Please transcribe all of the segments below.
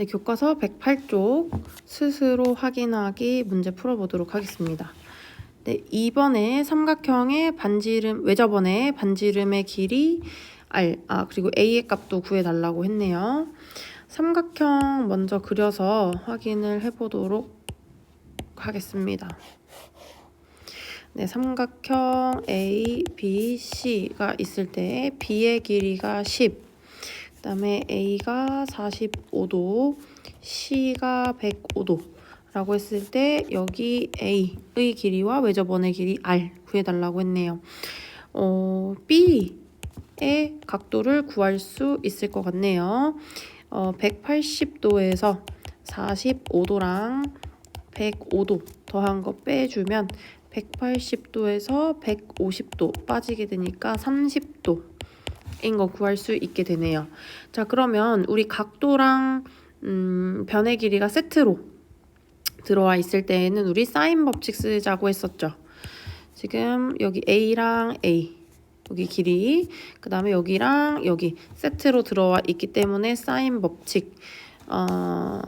네, 교과서 108쪽 스스로 확인하기 문제 풀어보도록 하겠습니다. 네, 이번에 삼각형의 반지름, 외접원의 반지름의 길이 R, 아, 그리고 A의 값도 구해달라고 했네요. 삼각형 먼저 그려서 확인을 해보도록 하겠습니다. 네, 삼각형 A, B, C가 있을 때 B의 길이가 10, 그 다음에 A가 45도, C가 105도 라고 했을 때 여기 A의 길이와 외접원의 길이 R 구해달라고 했네요. 어, B의 각도를 구할 수 있을 것 같네요. 어, 180도에서 45도랑 105도 더한 거 빼주면 180도에서 150도 빠지게 되니까 30도 인거 구할 수 있게 되네요. 자, 그러면 우리 각도랑 음, 변의 길이가 세트로 들어와 있을 때에는 우리 사인 법칙 쓰자고 했었죠. 지금 여기 A랑 A 여기 길이 그 다음에 여기랑 여기 세트로 들어와 있기 때문에 사인 법칙 어,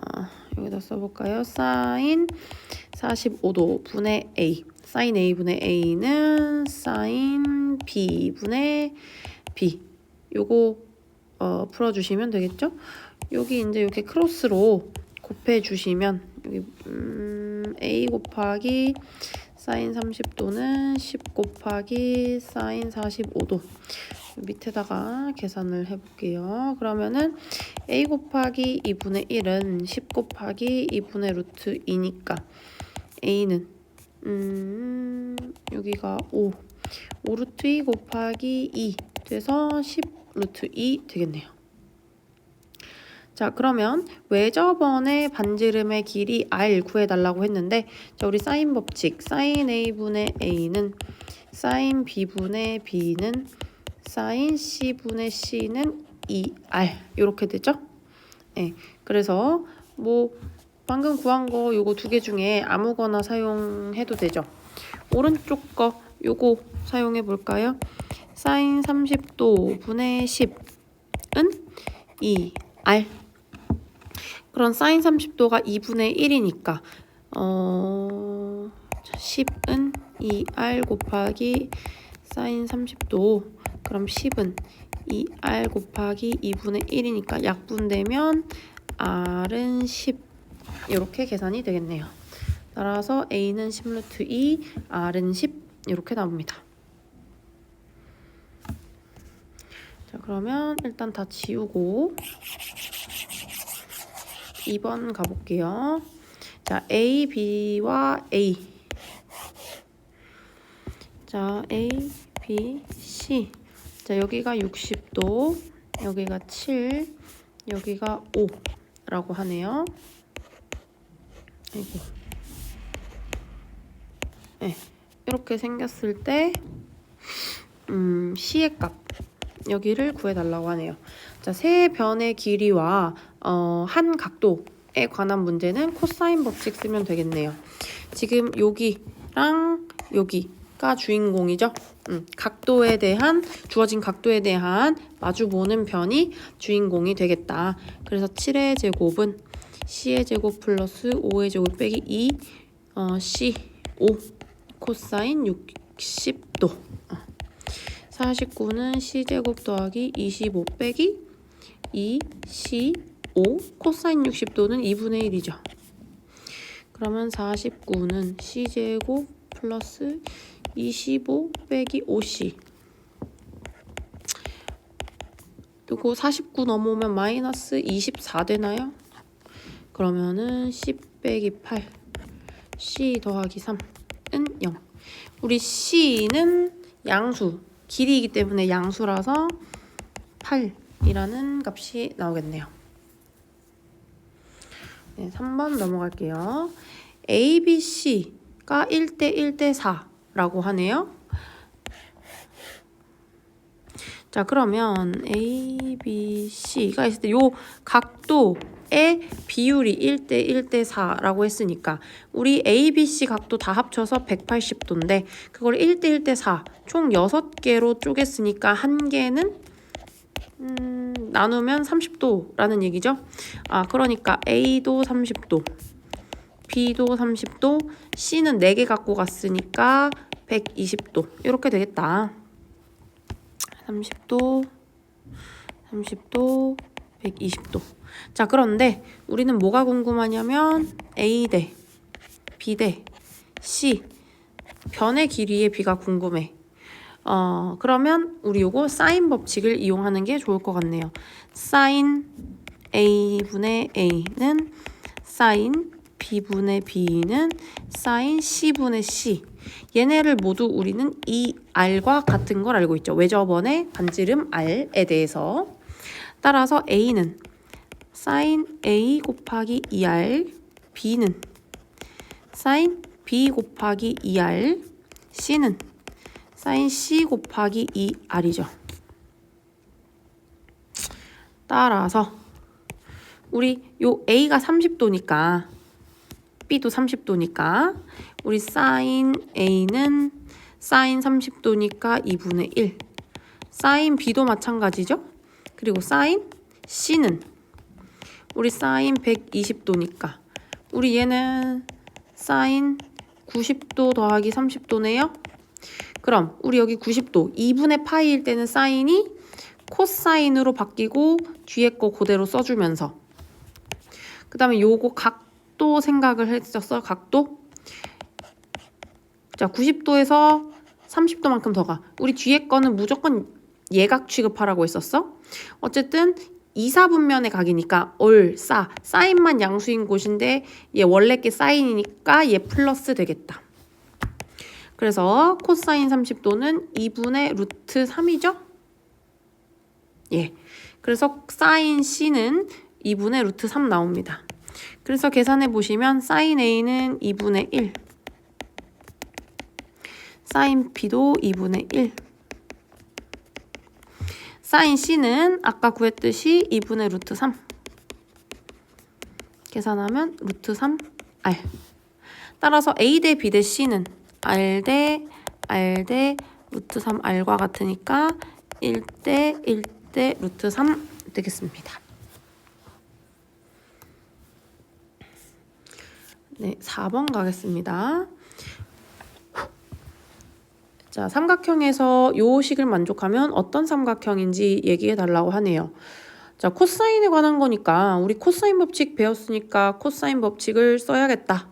여기다 써볼까요? 사인 45도 분의 A 사인 A 분의 A는 사인 B 분의 B 요거 어, 풀어주시면 되겠죠? 여기 이제 이렇게 크로스로 곱해주시면 여기 음, A 곱하기 사인 30도는 10 곱하기 사인 45도 밑에다가 계산을 해볼게요. 그러면은 A 곱하기 2분의 1은 10 곱하기 2분의 루트 2니까 A는 음, 여기가 5 5 루트 2 곱하기 2 돼서 10 루트 2 되겠네요. 자 그러면 외접원의 반지름의 길이 R 구해달라고 했는데 자 우리 사인 법칙 사인 A분의 A는 사인 B분의 B는 사인 C분의 C는 2R 이렇게 되죠? 네, 그래서 뭐 방금 구한 거 요거 두 개 중에 아무거나 사용해도 되죠. 오른쪽 거 요거 사용해 볼까요? 사인 30도 분의 10은 2R 그런 사인 30도가 2분의 1이니까 어 10은 2R 곱하기 사인 30도 그럼 10은 2R 곱하기 2분의 1이니까 약분되면 R은 10 이렇게 계산이 되겠네요. 따라서 A는 10루트 2, R은 10 이렇게 나옵니다. 자 그러면 일단 다 지우고 2번 가볼게요. 자, A, B와 A. 자, A, B, C. 자, 여기가 60도, 여기가 7, 여기가 5 라고 하네요. 아이고. 네, 이렇게 생겼을 때, 음, C의 값. 여기를 구해달라고 하네요. 자, 세 변의 길이와 어, 한 각도에 관한 문제는 코사인 법칙 쓰면 되겠네요. 지금 여기랑 여기가 주인공이죠. 음, 각도에 대한 주어진 각도에 대한 마주 보는 변이 주인공이 되겠다. 그래서 7의 제곱은 C의 제곱 플러스 5의 제곱 빼기 2 어, C 5 코사인 60도 어. 49는 C제곱 더하기 25 빼기 2C 5 코사인 60도는 2분의 1이죠. 그러면 49는 C제곱 플러스 25 빼기 5C 그리고 49 넘어오면 마이너스 24 되나요? 그러면은 10 빼기 8 C 더하기 3은 0 우리 C는 양수 길이이기 때문에 양수라서 8이라는 값이 나오겠네요. 네, 3번 넘어갈게요. A, B, C가 1대 1대 4라고 하네요. 자, 그러면 A, B, C가 있을 때 요 각도의 비율이 1대 1대 4라고 했으니까 우리 A, B, C 각도 다 합쳐서 180도인데 그걸 1대 1대 4, 총 6개로 쪼갰으니까 한 개는 음, 나누면 30도라는 얘기죠. 아, 그러니까 A도 30도, B도 30도, C는 4개 갖고 갔으니까 120도. 이렇게 되겠다. 30도, 30도, 120도. 자, 그런데 우리는 뭐가 궁금하냐면 A 대 B 대 C 변의 길이의 B가 궁금해. 어, 그러면 우리 요거 사인 법칙을 이용하는 게 좋을 것 같네요. 사인 A분의 A는 사인 B분의 B는 사인 C분의 C. 얘네를 모두 우리는 이 R과 같은 걸 알고 있죠. 왜 저번에 반지름 R에 대해서. 따라서 A는 사인 A 곱하기 2R, B는 사인 B 곱하기 2R, C는 사인 C 곱하기 2R이죠. 따라서 우리 요 A가 30도니까 B도 30도니까 우리 사인 A는 사인 30도니까 2분의 1 사인 B도 마찬가지죠. 그리고 사인 C는 우리 사인 120도니까 우리 얘는 사인 90도 더하기 30도네요. 그럼 우리 여기 90도 2분의 파이일 때는 사인이 코사인으로 바뀌고 뒤에 거 그대로 써주면서 그 다음에 요거 각 도 생각을 했었어 각도 자 90도에서 30도만큼 더 가 우리 뒤에 거는 무조건 예각 취급하라고 했었어 어쨌든 이사분면의 각이니까 얼, 싸, 사인만 양수인 곳인데 얘 원래 게 사인이니까 얘 플러스 되겠다. 그래서 코사인 30도는 2분의 루트 3이죠? 예. 그래서 사인 C는 2분의 루트 3 나옵니다. 그래서 계산해 보시면 사인 A는 2분의 1, 사인 B도 2분의 1, 사인 C는 아까 구했듯이 2분의 루트 3 계산하면 루트 3R 따라서 A 대 B 대 C는 R 대 R 대 루트 3R과 같으니까 1대 1대 루트 3 되겠습니다. 네, 4번 가겠습니다. 자, 삼각형에서 요 식을 만족하면 어떤 삼각형인지 얘기해 달라고 하네요. 자, 코사인에 관한 거니까 우리 코사인 법칙 배웠으니까 코사인 법칙을 써야겠다.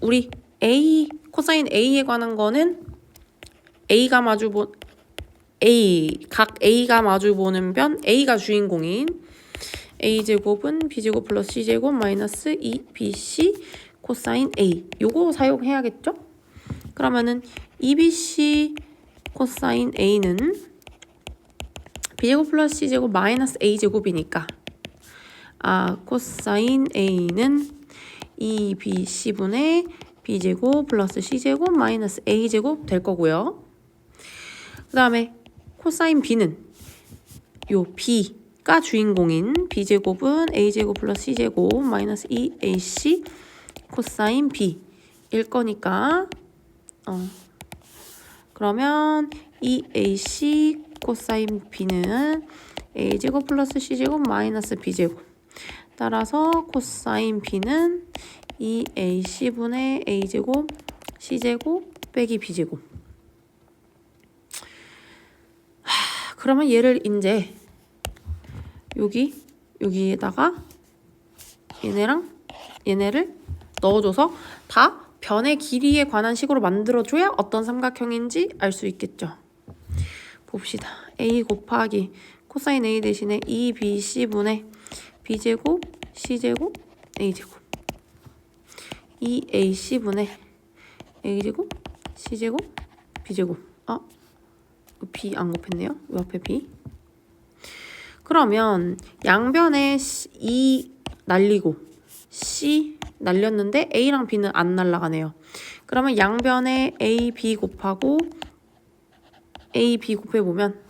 우리 A 코사인 A에 관한 거는 A가 마주 본 A 각 A가 마주 보는 변 A가 주인공인 A 제곱은 B 제곱 플러스 C 제곱 마이너스 2BC 코사인 A 요거 사용해야겠죠? 그러면은 2BC 코사인 A는 B제곱 플러스 C제곱 마이너스 A제곱이니까 아 코사인 A는 2BC분의 B제곱 플러스 C제곱 마이너스 A제곱 될 거고요. 그 다음에 코사인 B는 요 B 가 주인공인 B제곱은 A제곱 플러스 C제곱 마이너스 2AC 코사인 B일 거니까 어. 그러면 이 AC 코사인 B는 A제곱 플러스 C제곱 마이너스 B제곱. 따라서 코사인 B는 이 AC분의 A제곱 C제곱 빼기 B제곱. 하, 그러면 얘를 이제 여기 여기에다가 얘네랑 얘네를 넣어줘서 다 변의 길이에 관한 식으로 만들어줘야 어떤 삼각형인지 알 수 있겠죠. 봅시다. a 곱하기 코사인 a 대신에 2bc분의 b제곱 c제곱 a제곱 2ac분의 a제곱 c제곱 b제곱 아 b 안 곱했네요. 요 앞에 b 그러면 양변에 2 날리고 c 날렸는데 A랑 B는 안 날라가네요. 그러면 양변에 A, B 곱하고 A, B 곱해보면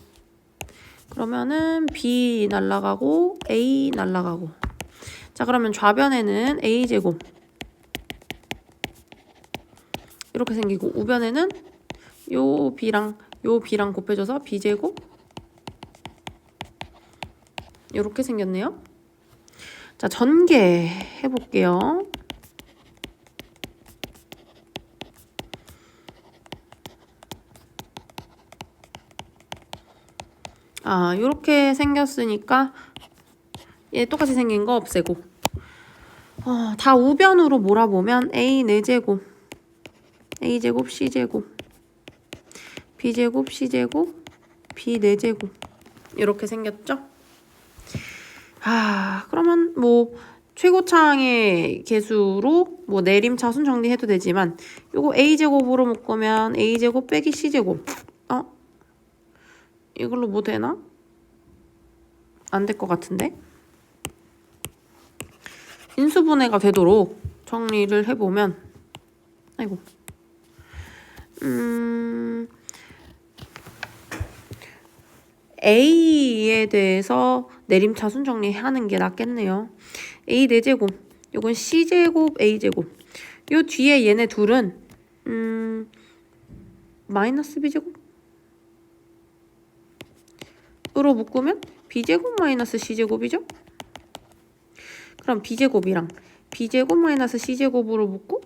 그러면은 B 날라가고 A 날라가고. 자 그러면 좌변에는 A제곱. 이렇게 생기고 우변에는 요 B랑 요 B랑 곱해줘서 B제곱 이렇게 생겼네요. 자, 전개 해볼게요. 아, 이렇게 생겼으니까 얘 똑같이 생긴 거 없애고 어, 다 우변으로 몰아보면 a 4제곱 a제곱 c제곱 b제곱 c제곱 b 4제곱 이렇게 생겼죠? 아 그러면 뭐 최고차항의 개수로 뭐 내림차 순 정리해도 되지만 요거 a제곱으로 묶으면 a제곱 빼기 c제곱 어? 이걸로 뭐 되나? 안 될 것 같은데? 인수분해가 되도록 정리를 해보면 아이고 음 A에 대해서 내림차순 정리하는 게 낫겠네요. A 4제곱 요건 C제곱 A제곱 요 뒤에 얘네 둘은 음 마이너스 B제곱 으로 묶으면 B제곱 마이너스 C제곱이죠? 그럼 B제곱이랑 B제곱 마이너스 C제곱으로 묶고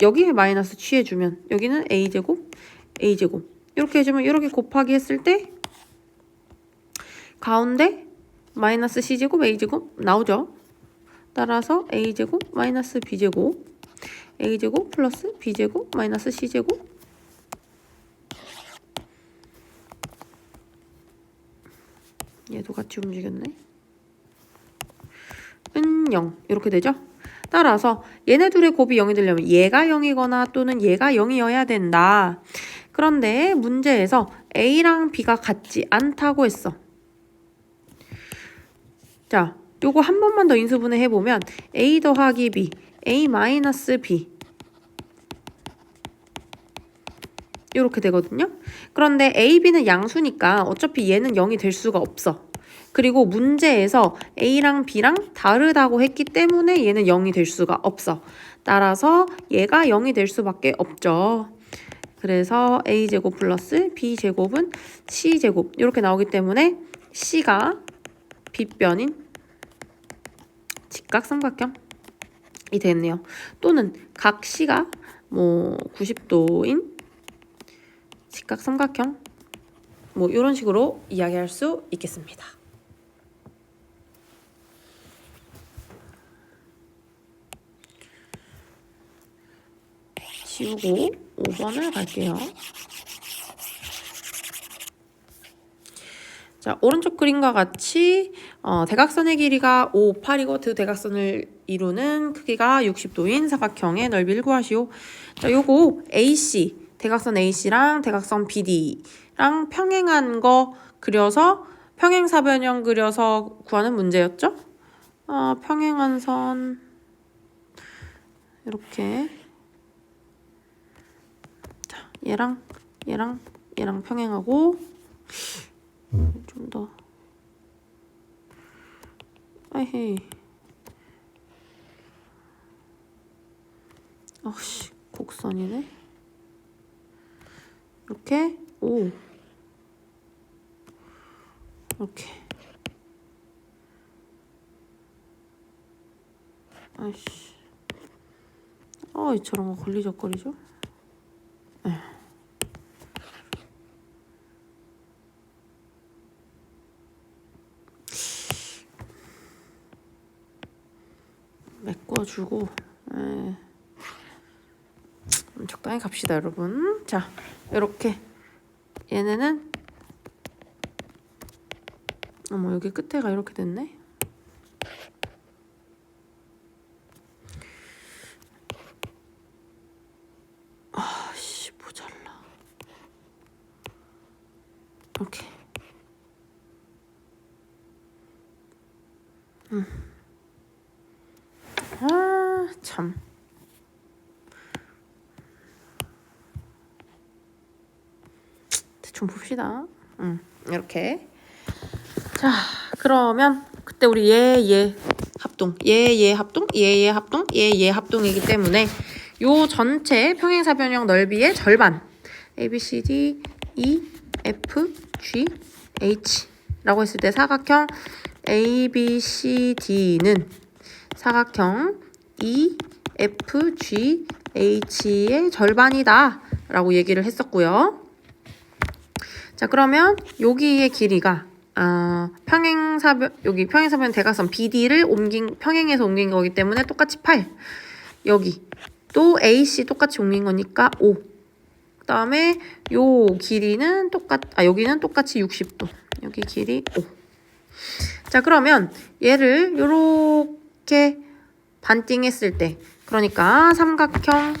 여기에 마이너스 취해주면 여기는 A제곱 A제곱 이렇게 해주면 이렇게 곱하기 했을 때 가운데 마이너스 C제곱 A제곱 나오죠? 따라서 A제곱 마이너스 B제곱 A제곱 플러스 B제곱 마이너스 C제곱 얘도 같이 움직였네. 은 0. 이렇게 되죠? 따라서 얘네 둘의 곱이 0이 되려면 얘가 0이거나 또는 얘가 0이어야 된다. 그런데 문제에서 A랑 B가 같지 않다고 했어. 자, 요거 한 번만 더 인수분해 해보면 A 더하기 B, A 마이너스 B 이렇게 되거든요. 그런데 A, B는 양수니까 어차피 얘는 0이 될 수가 없어. 그리고 문제에서 A랑 B랑 다르다고 했기 때문에 얘는 0이 될 수가 없어. 따라서 얘가 0이 될 수밖에 없죠. 그래서 A제곱 플러스 B제곱은 C제곱 이렇게 나오기 때문에 C가 빗변인 직각삼각형이 되겠네요. 또는 각 C가 뭐 90도인 직각삼각형 뭐 이런 식으로 이야기할 수 있겠습니다. 지우고 5번을 갈게요. 자, 오른쪽 그림과 같이 어, 대각선의 길이가 5, 8이고 두 대각선을 이루는 크기가 60도인 사각형의 넓이를 구하시오. 자, 요거 AC, 대각선 AC랑 대각선 BD랑 평행한 거 그려서 평행사변형 그려서 구하는 문제였죠? 어, 평행한 선 이렇게 자, 얘랑 얘랑 얘랑 평행하고 좀 더. 아헤. 어씨, 곡선이네. 이렇게, 오. 이렇게. 아이씨. 어, 이처럼 거 걸리적거리죠? 에휴. 메꿔주고 에. 좀 적당히 갑시다 여러분. 자 이렇게. 얘네는 어머 여기 끝에가 이렇게 됐네 아씨 모자라 이렇게 아, 참. 대충 봅시다. 응, 이렇게. 자, 그러면 그때 우리 얘, 얘 합동, 얘, 얘 합동, 얘, 얘 합동, 얘, 얘 합동이기 때문에 요 전체 평행사 변형 넓이의 절반 A, B, C, D, E, F, G, H라고 했을 때 사각형 ABCD는 사각형 E, F, G, H의 절반이다 라고 얘기를 했었고요. 자 그러면 여기의 길이가 어, 평행사변 여기 평행사변 대각선 BD를 옮긴 평행에서 옮긴 거기 때문에 똑같이 8 여기. 또 AC 똑같이 옮긴 거니까 5 그다음에 요 길이는 똑같 아 여기는 똑같이 60도. 여기 길이 5. 자 그러면 얘를 요렇게 반띵했을 때 그러니까 삼각형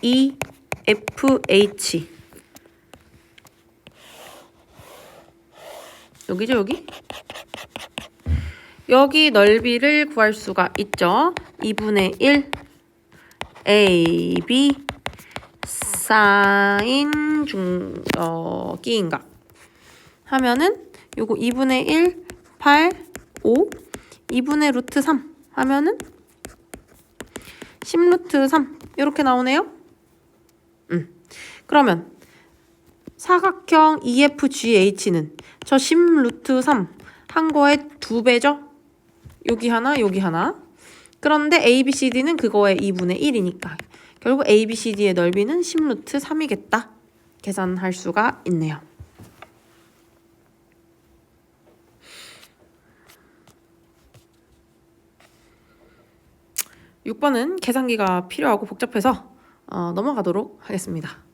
EFH 여기죠 여기? 여기 넓이를 구할 수가 있죠. 2분의 1 AB 사인 중, 어, 끼인각 하면은 요거 2분의 1, 8, 5 2분의 루트 3 하면은 10루트 3 이렇게 나오네요. 음. 그러면 사각형 EFGH는 저 10루트 3 한 거의 두 배죠? 여기 하나, 여기 하나. 그런데 ABCD는 그거의 2분의 1이니까 결국 ABCD의 넓이는 10루트 3이겠다. 계산할 수가 있네요. (6번은) 계산기가 필요하고 복잡해서 어, 넘어가도록 하겠습니다.